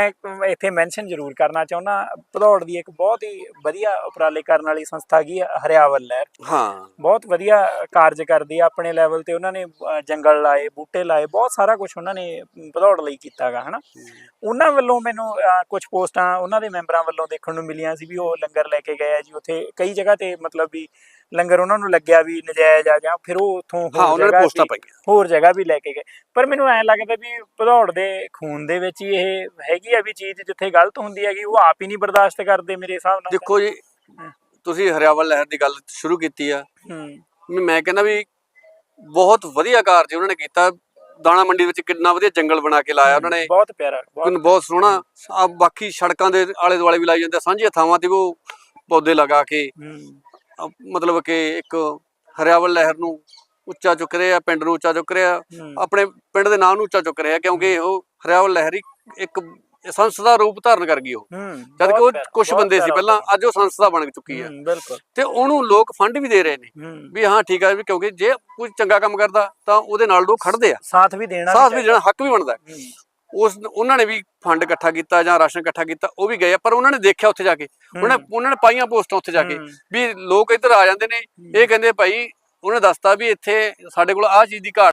ਮੈਂ ਇੱਥੇ ਮੈਂਸ਼ਨ ਜ਼ਰੂਰ ਕਰਨਾ ਚਾਹੁੰਦਾ ਭਦੌੜ ਦੀ ਇੱਕ ਬਹੁਤ ਹੀ ਵਧੀਆ ਉਪਰਾਲੇ ਕਰਨ ਵਾਲੀ ਸੰਸਥਾ ਆ ਹਰਿਆਵਲ ਲਹਿਰ ਹਾਂ। ਬਹੁਤ ਵਧੀਆ ਕਾਰਜ ਕਰਦੀ ਆ ਆਪਣੇ ਲੈਵਲ ਤੇ ਉਹਨਾਂ ਨੇ ਜੰਗਲ ਲਾਏ ਬੂਟੇ ਲਾਏ ਬਹੁਤ ਸਾਰਾ ਕੁਝ ਉਹਨਾਂ ਨੇ ਭਦੌੜ ਲਈ ਕੀਤਾਗਾ ਹਨਾ। ਉਹਨਾਂ ਵੱਲੋਂ ਮੈਨੂੰ ਕੁਝ ਪੋਸਟਾਂ ਉਹਨਾਂ ਦੇ ਮੈਂਬਰਾਂ ਵੱਲੋਂ ਦੇਖਣ ਨੂੰ ਮਿਲੀਆਂ ਸੀ ਵੀ ਉਹ ਲੰਗਰ ਲੈ ਕੇ ਗਏ ਆ ਜੀ ਉੱਥੇ ਕਈ ਜਗ੍ਹਾ ਤੇ ਮਤਲਬ ਵੀ ਲੰਗਰ ਉਹਨਾਂ ਨੂੰ ਲੱਗਿਆ ਵੀ ਨਜਾਇਜ਼ ਆ ਜਾਂ ਫਿਰ ਉਹ ਉੱਥੋਂ ਹਾਂ ਹੋਰ ਉਹਨਾਂ ਨੇ ਜਗ੍ਹਾ ਪੋਸਟਾਂ ਵੀ- ਪਾਈਆਂ। ਹੋਰ ਜਗ੍ਹਾ ਵੀ ਲੈ ਕੇ ਗਏ। ਪਰ ਮੈਨੂੰ ਐਂ ਲੱਗਦਾ ਵੀ ਭਦੌੜ ਦੇ ਖੂਨ ਦੇ ਵਿੱਚ ਹੀ ਇਹ ਹੈਗੀ ਆ ਵੀ ਚੀਜ਼ ਜਿੱਥੇ ਗਲਤ ਹੁੰਦੀ ਹੈਗੀ ਉਹ ਆਪ ਹੀ ਨਹੀਂ ਬਰਦਾਸ਼ਤ ਕਰਦੇ ਮੇਰੇ ਹਿਸਾਬ ਨਾਲ ਦੇਖੋ ਜੀ ਤੁਸੀਂ ਹਰਿਆਵਲ ਲਹਿਰ ਦੀ ਗੱਲ ਸ਼ੁਰੂ ਕੀਤੀ ਆ। ਹੂੰ। ਵੀ ਮੈਂ ਕਹਿੰਦਾ ਵੀ ਬਹੁਤ ਵਧੀਆ ਕਾਰਜ ਉਹਨਾਂ ਨੇ ਕੀਤਾ। ਦਾਣਾ ਮੰਡੀ ਵਿੱਚ ਕਿੰਨਾ ਵਧੀਆ ਜੰਗਲ ਬਣਾ ਕੇ ਲਾਇਆ ਉਹਨਾਂ ਨੇ। ਬਹੁਤ ਪਿਆਰਾ ਬਹੁਤ ਬਹੁਤ ਸੋਹਣਾ। ਆ ਬਾਕੀ ਸੜਕਾਂ ਦੇ ਆਲੇ ਦੁਆਲੇ ਵੀ ਲਾਈ ਜਾਂਦੇ ਆ, ਸਾਂਝੀਆਂ ਥਾਵਾਂ ਤੇ ਵੀ ਉਹ ਪੌਦੇ ਲਗਾ ਕੇ ਹੂੰ। ਮਤਲਬ ਕਿ ਇੱਕ ਹਰਿਆਵਲ ਲਹਿਰ ਨੂੰ ਉੱਚਾ ਚੁੱਕ ਰਿਹਾ ਪਿੰਡ ਨੂੰ ਉੱਚਾ ਚੁੱਕ ਰਿਹਾ ਆਪਣੇ ਪਿੰਡ ਦੇ ਨਾਂ ਨੂੰ ਉੱਚਾ ਚੁੱਕ ਰਿਹਾ ਕਿਉਂਕਿ ਉਹ ਹਰਿਆਵਲ ਲਹਿਰ ਹੀ ਇੱਕ ਸੰਸਥਾ ਰੂਪ ਧਾਰਨ ਕਰ ਗਈ ਉਹ ਜਦ ਕਿ ਉਹ ਕੁਝ ਬੰਦੇ ਸੀ ਪਹਿਲਾਂ ਅੱਜ ਉਹ ਸੰਸਥਾ ਬਣ ਚੁੱਕੀ ਹੂੰ, ਬਿਲਕੁਲ। ਤੇ ਉਹਨੂੰ ਲੋਕ ਫੰਡ ਵੀ ਦੇ ਰਹੇ ਨੇ ਵੀ ਹਾਂ ਠੀਕ ਆ ਵੀ ਕਿਉਂਕਿ ਜੇ ਕੋਈ ਚੰਗਾ ਕੰਮ ਕਰਦਾ ਤਾਂ ਉਹਦੇ ਨਾਲ ਲੋਕ ਖੜਦੇ ਆ। ਸਾਥ ਵੀ ਦੇਣਾ ਸਾਥ ਵੀ ਦੇਣਾ ਹੱਕ ਵੀ ਬਣਦਾ। ਉਸ ਉਹਨਾਂ ਨੇ ਵੀ ਫੰਡ ਇਕੱਠਾ ਕੀਤਾ ਜਾਂ ਰਾਸ਼ਨ ਇਕੱਠਾ ਕੀਤਾ ਉਹ ਵੀ ਗਏ ਪਰ ਉਹਨਾਂ ਨੇ ਦੇਖਿਆ ਉੱਥੇ ਜਾ ਕੇ। ਉਹਨਾਂ ਉਹਨਾਂ ਨੇ ਪਾਈਆਂ ਪੋਸਟਾਂ ਉੱਥੇ ਜਾ ਕੇ। ਵੀ ਲੋਕ ਇੱਧਰ ਆ ਜਾਂਦੇ ਨੇ ਇਹ ਕਹਿੰਦੇ ਭਾਈ ਉਹਨੇ ਦੱਸਤਾ ਵੀ ਇੱਥੇ ਸਾਡੇ ਕੋਲ ਆਹ ਚੀਜ਼ ਦੀ ਘਾਟ